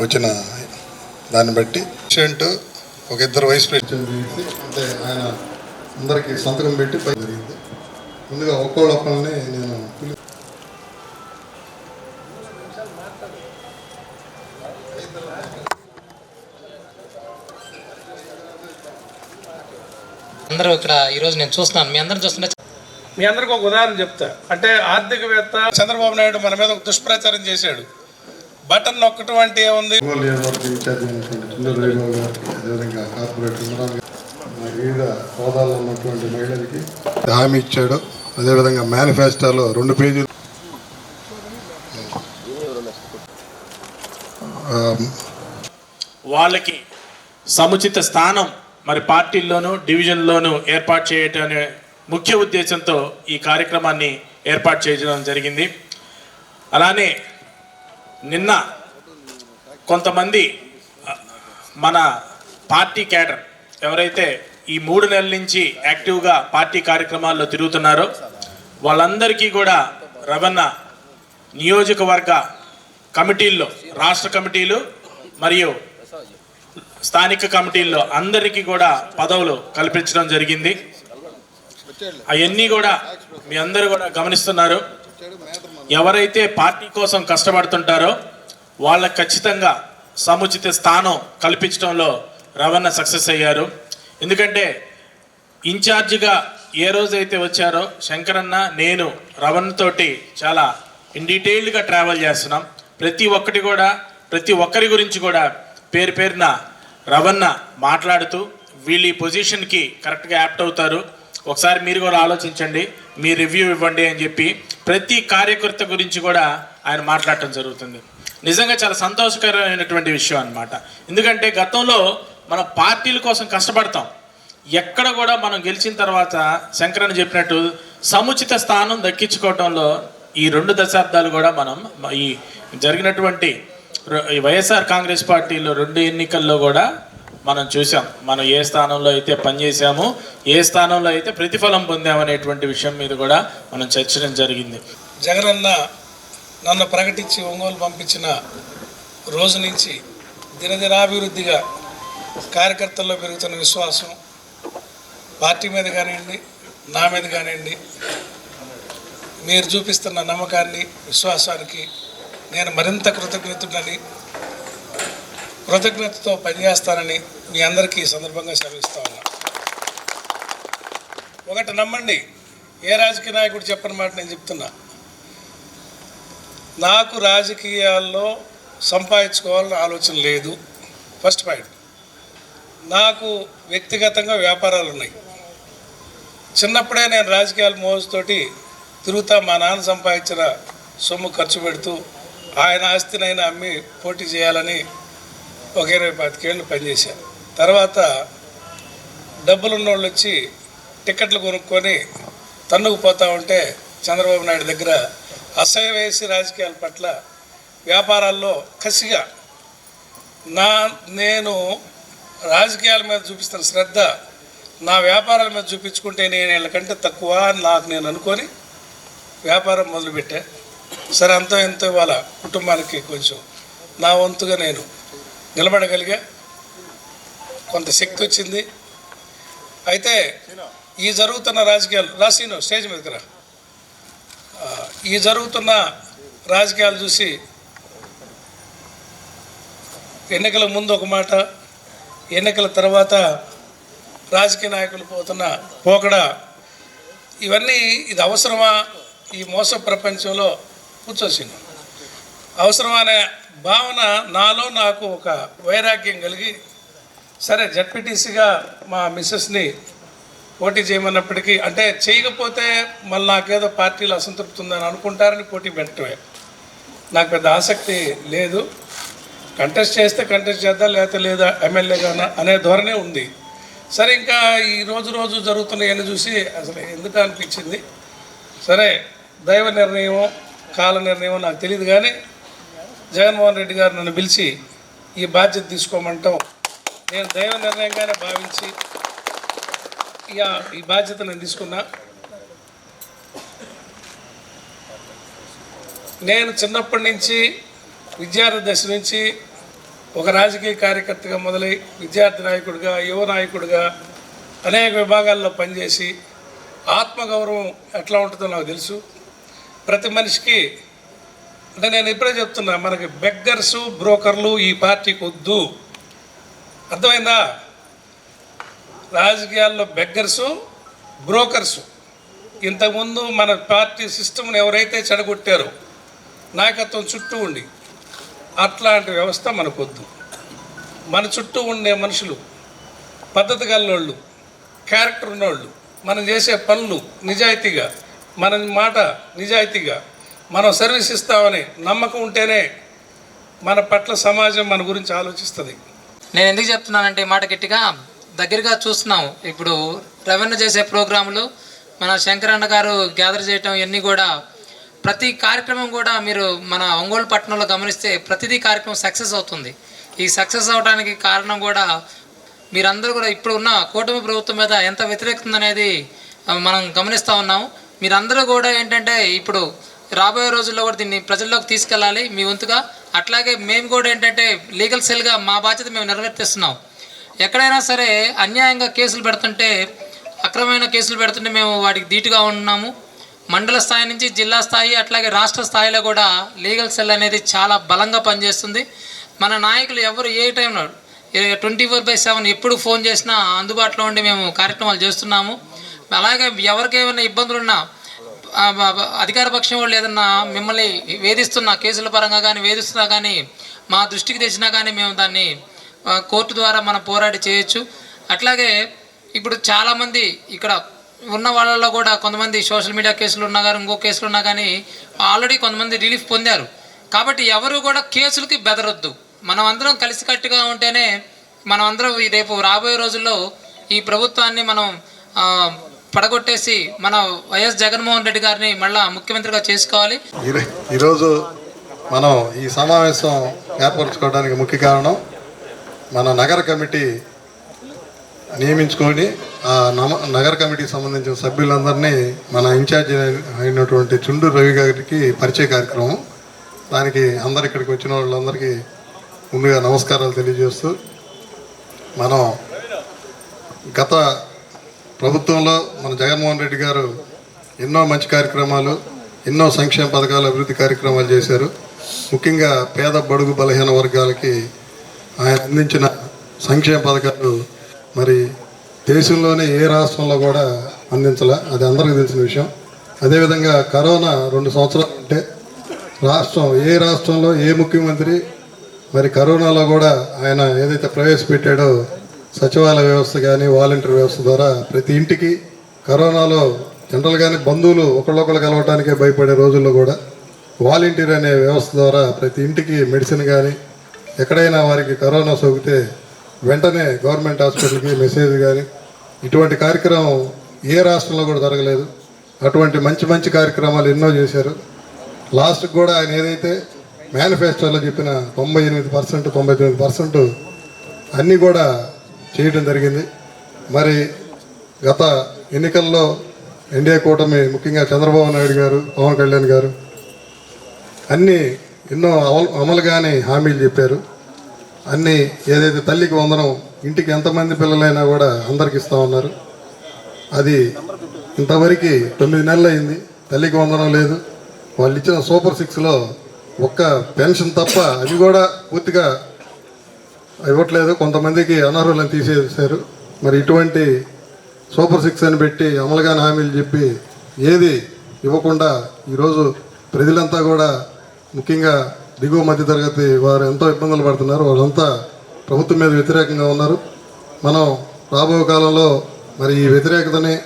వచ్చిన దాన్ని బట్టి ప్రెసిడెంట్ ఒక ఇద్దరు వైస్ ప్రెసిడెంట్ చేసి అంటే ఆయన అందరికీ సంతకం పెట్టి పై జరిగింది. ముందుగా ఒక్కోళ్ళ ఒక్కళ్ళని నేను పిలి- అందరూ ఇక్కడ ఈరోజు నేను చూస్తున్నాను. మీ అందరం చూస్తుంటే మీ అందరికి ఒక ఉదాహరణ చెప్తా. అంటే ఆర్థికవేత్త చంద్రబాబు నాయుడు మన మీద ఒక దుష్ప్రచారం చేశాడు. బటన్ నొక్కటం అంటే ఏముంది? హోదాలో ఉన్నటువంటి మహిళలకి హామీ ఇచ్చాడు. అదేవిధంగా మేనిఫెస్టోలో రెండు పేజీలు. వాళ్ళకి సముచిత స్థానం మరి పార్టీల్లోనూ డివిజన్లోనూ ఏర్పాటు చేయటం అనే ముఖ్య ఉద్దేశంతో ఈ కార్యక్రమాన్ని ఏర్పాటు చేయడం జరిగింది. అలానే నిన్న కొంతమంది మన పార్టీ క్యాడర్ ఎవరైతే ఈ మూడు నెలల నుంచి యాక్టివ్గా పార్టీ కార్యక్రమాల్లో తిరుగుతున్నారో వాళ్ళందరికీ కూడా రవణ నియోజకవర్గ కమిటీల్లో రాష్ట్ర కమిటీలు మరియు స్థానిక కమిటీల్లో అందరికీ కూడా పదవులు కల్పించడం జరిగింది. అవన్నీ కూడా మీ అందరూ కూడా గమనిస్తున్నారు. ఎవరైతే పార్టీ కోసం కష్టపడుతుంటారో వాళ్ళకి ఖచ్చితంగా సముచిత స్థానం కల్పించడంలో రవణ సక్సెస్ అయ్యారు. ఎందుకంటే ఇన్ఛార్జిగా ఏ రోజైతే వచ్చారో శంకరన్న నేను రవణతోటి చాలా ఇన్ డీటెయిల్డ్గా ట్రావెల్ చేస్తున్నాం. ప్రతి ఒక్కటి కూడా ప్రతి ఒక్కరి గురించి కూడా పేరు పేరున రవణ మాట్లాడుతూ వీళ్ళు ఈ పొజిషన్కి కరెక్ట్గా యాప్ట్ అవుతారు. ఒకసారి మీరు కూడా ఆలోచించండి. మీ రివ్యూ ఇవ్వండి అని చెప్పి ప్రతి కార్యకర్త గురించి కూడా ఆయన మాట్లాడటం జరుగుతుంది. నిజంగా చాలా సంతోషకరమైనటువంటి విషయం అన్నమాట. ఎందుకంటే గతంలో మన పార్టీల కోసం కష్టపడతాం. ఎక్కడ కూడా మనం గెలిచిన తర్వాత శంకరన్ చెప్పినట్టు సముచిత స్థానం దక్కించుకోవడంలో ఈ రెండు దశాబ్దాలు కూడా మనం ఈ జరిగినటువంటి ఈ వైఎస్ఆర్ కాంగ్రెస్ పార్టీలో రెండు ఎన్నికల్లో కూడా మనం చూసాం. మనం ఏ స్థానంలో అయితే పనిచేసామో ఏ స్థానంలో అయితే ప్రతిఫలం పొందామనేటువంటి విషయం మీద కూడా మనం చర్చించడం జరిగింది. జగనన్న నన్ను ప్రకటించి ఒంగోలు పంపించిన రోజు నుంచి దినదినాభివృద్ధిగా కార్యకర్తల్లో పెరుగుతున్న విశ్వాసం పార్టీ మీద కానివ్వండి నా మీద కానివ్వండి మీరు చూపిస్తున్న నమ్మకాన్ని విశ్వాసానికి నేను మరింత కృతజ్ఞతుడని కృతజ్ఞతతో పనిచేస్తానని మీ అందరికీ ఈ సందర్భంగా సెలవిస్తా ఉన్నా. ఒకటి నమ్మండి ఏ రాజకీయ నాయకుడు చెప్పని మాట నేను చెప్తున్నా. నాకు రాజకీయాల్లో సంపాదించుకోవాలని ఆలోచన లేదు. ఫస్ట్ పాయింట్ నాకు వ్యక్తిగతంగా వ్యాపారాలు ఉన్నాయి. చిన్నప్పుడే నేను రాజకీయాల మోజుతోటి తిరుగుతా మా నాన్న సంపాదించిన సొమ్ము ఖర్చు పెడుతూ ఆయన ఆస్తినైనా అమ్మి పోటీ చేయాలని ఒక ఇరవై పాతికేళ్ళు పనిచేశాను తర్వాత డబ్బులున్న వాళ్ళు వచ్చి టికెట్లు కొనుక్కొని తన్నుకు పోతా ఉంటే చంద్రబాబు నాయుడు దగ్గర అసహ్య వేసి రాజకీయాల పట్ల వ్యాపారాల్లో కసిగా నా నేను రాజకీయాల మీద చూపిస్తున్న శ్రద్ధ నా వ్యాపారాల మీద చూపించుకుంటే నేను వీళ్ళకంటే తక్కువ అని నాకు నేను అనుకొని వ్యాపారం మొదలుపెట్టా. సరే అంతో ఎంతో ఇవాళ కుటుంబానికి కొంచెం నా వంతుగా నేను నిలబడగలిగా కొంత శక్తి వచ్చింది. అయితే ఈ జరుగుతున్న రాజకీయాలు రాసీను స్టేజ్ మీదకి రా. ఈ జరుగుతున్న రాజకీయాలు చూసి ఎన్నికల ముందు ఒక మాట ఎన్నికల తర్వాత రాజకీయ నాయకులు పోతున్న పోకడ ఇవన్నీ ఇది అవసరమా? ఈ మోస ప్రపంచంలో కూర్చోసింది. అవసరమా అనే భావన నాలో నాకు ఒక వైరాగ్యం కలిగి సరే జడ్పీటీసీగా మా మిస్సెస్ని పోటీ చేయమన్నప్పటికీ అంటే చేయకపోతే మళ్ళీ నాకేదో పార్టీలో అసంతృప్తి ఉందని అనుకుంటారని పోటీ పెట్టడమే. నాకు పెద్ద ఆసక్తి లేదు. కంటెస్ట్ చేస్తే కంటెస్ట్ చేద్దాం లేకపోతే లేదా ఎమ్మెల్యేగా అనే ధోరణే ఉంది. సరే ఇంకా ఈ రోజు రోజు జరుగుతున్నాయని చూసి అసలు ఎందుకు అనిపించింది? సరే దైవ నిర్ణయం కాల నిర్ణయం నాకు తెలియదు కానీ జగన్మోహన్ రెడ్డి గారు నన్ను పిలిచి ఈ బాధ్యత తీసుకోమంటాం నేను దైవ నిర్ణయంగానే భావించి ఇక ఈ బాధ్యత నేను తీసుకున్నా. నేను చిన్నప్పటి నుంచి విద్యార్థి దశ నుంచి ఒక రాజకీయ కార్యకర్తగా మొదలై విద్యార్థి నాయకుడిగా యువ నాయకుడిగా అనేక విభాగాల్లో పనిచేసి ఆత్మగౌరవం ఎట్లా ఉంటుందో నాకు తెలుసు. ప్రతి మనిషికి అంటే నేను ఇప్పుడే చెప్తున్నా మనకి బెగ్గర్సు బ్రోకర్లు ఈ పార్టీకి వద్దు. అర్థమైందా? రాజకీయాల్లో బెగ్గర్సు బ్రోకర్సు. ఇంతకుముందు మన పార్టీ సిస్టమ్ని ఎవరైతే చెడగొట్టారో నాయకత్వం చుట్టూ ఉండి అట్లాంటి వ్యవస్థ మనకొద్దు. మన చుట్టూ ఉండే మనుషులు పద్ధతి గల్లోళ్ళు క్యారెక్టర్ ఉన్నోళ్ళు మనం చేసే పనులు నిజాయితీగా మన మాట నిజాయితీగా మనం సర్వీస్ ఇస్తామని నమ్మకం ఉంటేనే మన పట్ల సమాజం మన గురించి ఆలోచిస్తుంది. నేను ఎందుకు చెప్తున్నానంటే ఈ మాట గట్టిగా దగ్గరగా చూస్తున్నాం ఇప్పుడు రెవెన్యూ చేసే ప్రోగ్రాములు మన శంకరన్న గారు గ్యాదర్ చేయటం ఇవన్నీ కూడా ప్రతి కార్యక్రమం కూడా మీరు మన ఒంగోలు పట్టణంలో గమనిస్తే ప్రతిదీ కార్యక్రమం సక్సెస్ అవుతుంది. ఈ సక్సెస్ అవడానికి కారణం కూడా మీరందరూ కూడా ఇప్పుడు ఉన్న కూటమి ప్రభుత్వం మీద ఎంత వ్యతిరేకత అనేది మనం గమనిస్తూ ఉన్నాం మీరందరూ కూడా ఏంటంటే ఇప్పుడు రాబోయే రోజుల్లో కూడా దీన్ని ప్రజల్లోకి తీసుకెళ్ళాలి. మీ వంతుగా అట్లాగే మేము కూడా ఏంటంటే లీగల్ సెల్గా మా బాధ్యత మేము నెరవేర్తిస్తున్నాం. ఎక్కడైనా సరే అన్యాయంగా కేసులు పెడుతుంటే అక్రమమైన కేసులు పెడుతుంటే మేము వాటికి ధీటుగా ఉన్నాము. మండల స్థాయి నుంచి జిల్లా స్థాయి అట్లాగే రాష్ట్ర స్థాయిలో కూడా లీగల్ సెల్ అనేది చాలా బలంగా పనిచేస్తుంది. మన నాయకులు ఎవరు ఏ టైంలో ట్వంటీ ఫోర్ బై సెవెన్ ఎప్పుడు ఫోన్ చేసినా అందుబాటులో ఉండి మేము కార్యక్రమాలు చేస్తున్నాము. అలాగే ఎవరికి ఏమైనా అధికార పక్షం వాళ్ళు ఏదన్నా మిమ్మల్ని వేధిస్తున్న కేసుల పరంగా కానీ వేధిస్తున్నా కానీ మా దృష్టికి తెచ్చినా కానీ మేము దాన్ని కోర్టు ద్వారా మనం పోరాడి చేయొచ్చు. అట్లాగే ఇప్పుడు చాలామంది ఇక్కడ ఉన్న వాళ్ళలో కూడా కొంతమంది సోషల్ మీడియా కేసులు ఉన్నా కానీ ఇంకో కేసులు ఉన్నా కానీ ఆల్రెడీ కొంతమంది రిలీఫ్ పొందారు. కాబట్టి ఎవరు కూడా కేసులకి బెదరొద్దు. మనం అందరం కలిసికట్టుగా ఉంటేనే మనం అందరం రేపు రాబోయే రోజుల్లో ఈ ప్రభుత్వాన్ని మనం పడగొట్టేసి మన వైఎస్ జగన్మోహన్ రెడ్డి గారిని మళ్ళా ముఖ్యమంత్రిగా చేసుకోవాలి. ఈరోజు మనం ఈ సమావేశం ఏర్పరచుకోవడానికి ముఖ్య కారణం మన నగర కమిటీ నియమించుకొని ఆ నమ నగర కమిటీకి సంబంధించిన సభ్యులందరినీ మన ఇన్ఛార్జ్ అయినటువంటి చుండు రవి గారికి పరిచయ కార్యక్రమం. దానికి అందరు ఇక్కడికి వచ్చిన వాళ్ళందరికీ ముందుగా నమస్కారాలు తెలియజేస్తూ మనం గత ప్రభుత్వంలో మన జగన్మోహన్ రెడ్డి గారు ఎన్నో మంచి కార్యక్రమాలు ఎన్నో సంక్షేమ పథకాలు అభివృద్ధి కార్యక్రమాలు చేశారు. ముఖ్యంగా పేద బడుగు బలహీన వర్గాలకి ఆయన అందించిన సంక్షేమ పథకాలు మరి దేశంలోనే ఏ రాష్ట్రంలో కూడా అందించలే అది అందరికీ తెలిసిన విషయం. అదేవిధంగా కరోనా రెండు సంవత్సరాలు ఉంటే రాష్ట్రం ఏ రాష్ట్రంలో ఏ ముఖ్యమంత్రి మరి కరోనాలో కూడా ఆయన ఏదైతే ప్రవేశపెట్టాడో సచివాలయ వ్యవస్థ కానీ వాలంటీర్ వ్యవస్థ ద్వారా ప్రతి ఇంటికి కరోనాలో జనరల్గానే బంధువులు ఒకళ్ళొకళ్ళు కలవటానికే భయపడే రోజుల్లో కూడా వాలంటీర్ అనే వ్యవస్థ ద్వారా ప్రతి ఇంటికి మెడిసిన్ కానీ ఎక్కడైనా వారికి కరోనా సోకితే వెంటనే గవర్నమెంట్ హాస్పిటల్కి మెసేజ్ కానీ ఇటువంటి కార్యక్రమం ఏ రాష్ట్రంలో కూడా జరగలేదు. అటువంటి మంచి మంచి కార్యక్రమాలు ఎన్నో చేశారు. లాస్ట్కి కూడా ఆయన ఏదైతే మేనిఫెస్టోలో చెప్పిన తొంభై ఎనిమిది పర్సెంట్ తొంభై తొమ్మిది పర్సెంట్ అన్నీ కూడా చేయడం జరిగింది. మరి గత ఎన్నికల్లో ఎన్డీఏ కూటమి ముఖ్యంగా చంద్రబాబు నాయుడు గారు పవన్ కళ్యాణ్ గారు అన్నీ ఎన్నో అమలు అమలుగానే హామీలు చెప్పారు. అన్నీ ఏదైతే తల్లికి వందనం ఇంటికి ఎంతమంది పిల్లలైనా కూడా అందరికి ఇస్తా ఉన్నారు. అది ఇంతవరకు తొమ్మిది నెలలు అయింది. తల్లికి వందనం లేదు. వాళ్ళు ఇచ్చిన సూపర్ సిక్స్లో ఒక్క పెన్షన్ తప్ప అది కూడా పూర్తిగా ఇవ్వట్లేదు. కొంతమందికి అనర్హులను తీసేశారు. మరి ఇటువంటి సూపర్ సిక్స్ అని పెట్టి అమలుగాని హామీలు చెప్పి ఏది ఇవ్వకుండా ఈరోజు ప్రజలంతా కూడా ముఖ్యంగా దిగువ మధ్యతరగతి వారు ఎంతో ఇబ్బందులు పడుతున్నారు. వాళ్ళంతా ప్రభుత్వం మీద వ్యతిరేకంగా ఉన్నారు. మనం రాబో కాలంలో మరి ఈ వ్యతిరేకతని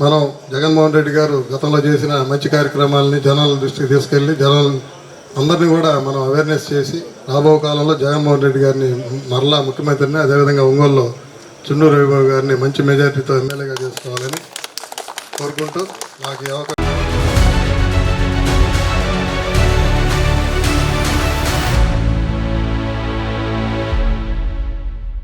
మనం జగన్మోహన్ రెడ్డి గారు గతంలో చేసిన మంచి కార్యక్రమాలని జనాల దృష్టికి తీసుకెళ్ళి జనాలు అందరినీ కూడా మనం అవేర్నెస్ చేసి రాబో కాలంలో జగన్మోహన్ రెడ్డి గారిని మరలా ముఖ్యమంత్రిని అదేవిధంగా ఒంగోలులో చున్నూరు రవిబాబు గారిని మంచి మెజారిటీతో ఎమ్మెల్యేగా చేసుకోవాలని కోరుకుంటూ నాకు అవకాశం